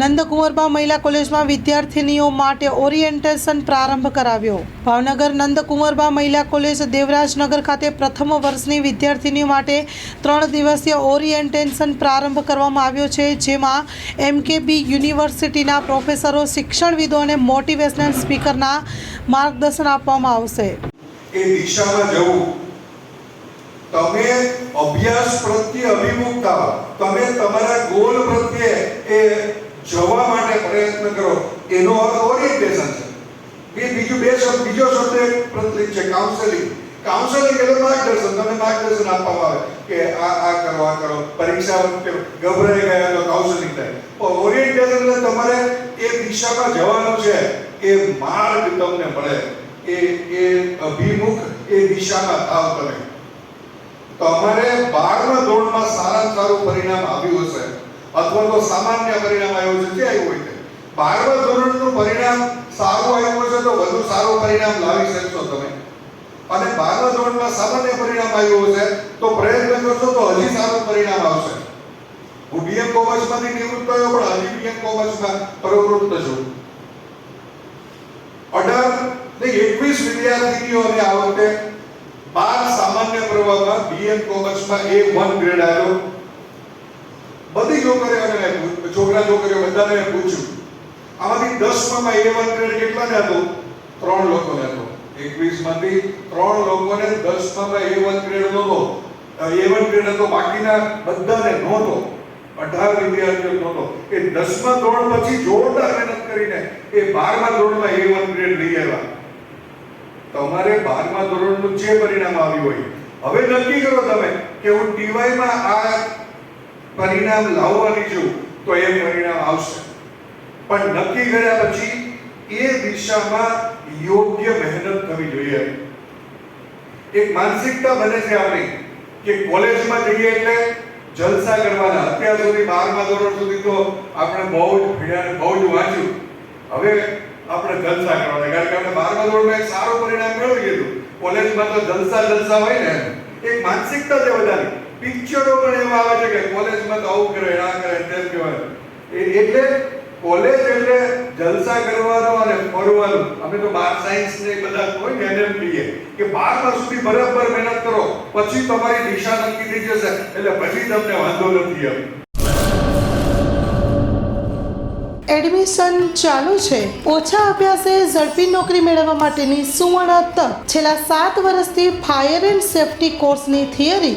નંદકુંવરબા મહિલા કોલેજમાં વિદ્યાર્થિનીઓ માટે ઓરિએન્ટેશન પ્રારંભ કરાવ્યો. ભાવનગર નંદકુંવરબા મહિલા કોલેજ દેવરાજનગર ખાતે પ્રથમ વર્ષની વિદ્યાર્થિનીઓ માટે ત્રણ દિવસીય ઓરિએન્ટેશન પ્રારંભ કરવામાં આવ્યો છે, જેમાં એમકેબી યુનિવર્સિટીના પ્રોફેસરો, શિક્ષણવિદો અને મોટિવેશનલ સ્પીકરના માર્ગદર્શન આપવામાં આવશે. તમે અભ્યાસ પ્રત્યે અભિમુખતા, તમે તમારા ગોલ પ્રત્યે એ જવા માટે પ્રયત્ન કરો. એનો અર્થ ઓરિએન્ટેશન છે. બે બીજું બે શબ્દ, બીજો શબ્દ પ્રચલિત છે કાઉન્સેલિંગ કાઉન્સેલિંગ એટલે માર્ગદર્શન. તમે માર્ગદર્શન આપવામાં આવે કે આ આ કરો આ કરો. પરીક્ષા વખતે ગભરાઈ ગયા તો કાઉન્સેલિંગ થાય. પણ ઓરિએન્ટેશન એટલે તમારે એ દિશામાં જવાનું છે. એ માર્ગ તમને મળે. એ એ અભિમુખ એ દિશામાં થાવ તમે. તમારે બારમા ધોરણમાં સારા સારું પરિણામ આવ્યું હશે. અથવા તો સામાન્ય પરિણામ આવ્યું છે. જે આવ્યું હોય તે બારમા ધોરણનું પરિણામ સારું આવ્યું છે તો વધુ સારું પરિણામ લાવી શકશો તમે. અને બારમા ધોરણમાં સામાન્ય પરિણામ આવ્યું છે તો પ્રયત્ન કરશો તો હજી સારું પરિણામ આવશે. હું બીએમ કોમર્સમાંથી નિવૃત્ત થયો, પણ હજી બીએમ કોમર્સમાં પ્રવૃત્ત છું. અઢાર ને એકવીસ વિદ્યાર્થીઓને આ વખતે બાર સામાન્ય પ્રવાહમાં બીએમ કોમર્સમાં એ વન ગ્રેડ આવ્યો. છોકરીઓને છોકરા છોકરીઓ બધાને પૂછ્યું. આમાંથી દસમાં એ વન ગ્રેડ કેટલાને હતો? ત્રણ લોકોને હતો. એકવીસમાંથી ત્રણ લોકોને દસમાં એ વન ગ્રેડ નહોતો એવન ગ્રેડ હતો, બાકીના બધાને નહોતો. અઢાર વિદ્યાર્થીઓ નહોતો. એ દસમા ધોરણ પછી જોરદાર મહેનત કરીને એ બારમા ધોરણમાં એ વન ગ્રેડ લઈ આવ્યા. તમારે બારમા ધોરણનું જે પરિણામ આવ્યું હોય, હવે નક્કી કરો તમે કે હું ટીવાયમાં આ પરિણામ લાવવાની છું તો એ પરિણામ આવશે. પણ નક્કી કર્યા પછી એ દિશામાં યોગ્ય મહેનત થવી જોઈએ. એક માનસિકતા બને છે આપણી, કે કોલેજમાં જઈએ એટલે જલસા કરવાના અત્યાર સુધી બારમા ધોરણ સુધી તો આપણે બહુ જ ભણ્યા બહુ જ વાંચ્યું. હવે આપણે જલસા કરવાના કારણ કે આપણે બારમા ધોરણમાં એક સારું પરિણામ મેળવી લીધું. કોલેજમાં તો જલસા જલસા હોય ને એક માનસિકતા છે બધાની. પિક્ચરો પણ એવા આવે છે કે કોલેજમાં તો આવું કરે, આ કરે, તેમ કહેવાય. એટલે કોલેજ એટલે જલસા કરવાનો અને ફરવાનું. અમે તો બાર સાયન્સ ને બધા હોય ને એને કહીએ કે વર્ષ સુધી બરાબર મહેનત કરો, પછી તમારી દિશા નક્કી થઈ જશે, એટલે પછી તમને વાંધો નથી એમ. એડમિશન ચાલુ છે. ઓછા અભ્યાસે ઝડપી નોકરી મેળવવા માટેની સુવર્ણ તક. છેલ્લા સાત વર્ષથી ફાયર એન્ડ સેફટી કોર્સની થિયરી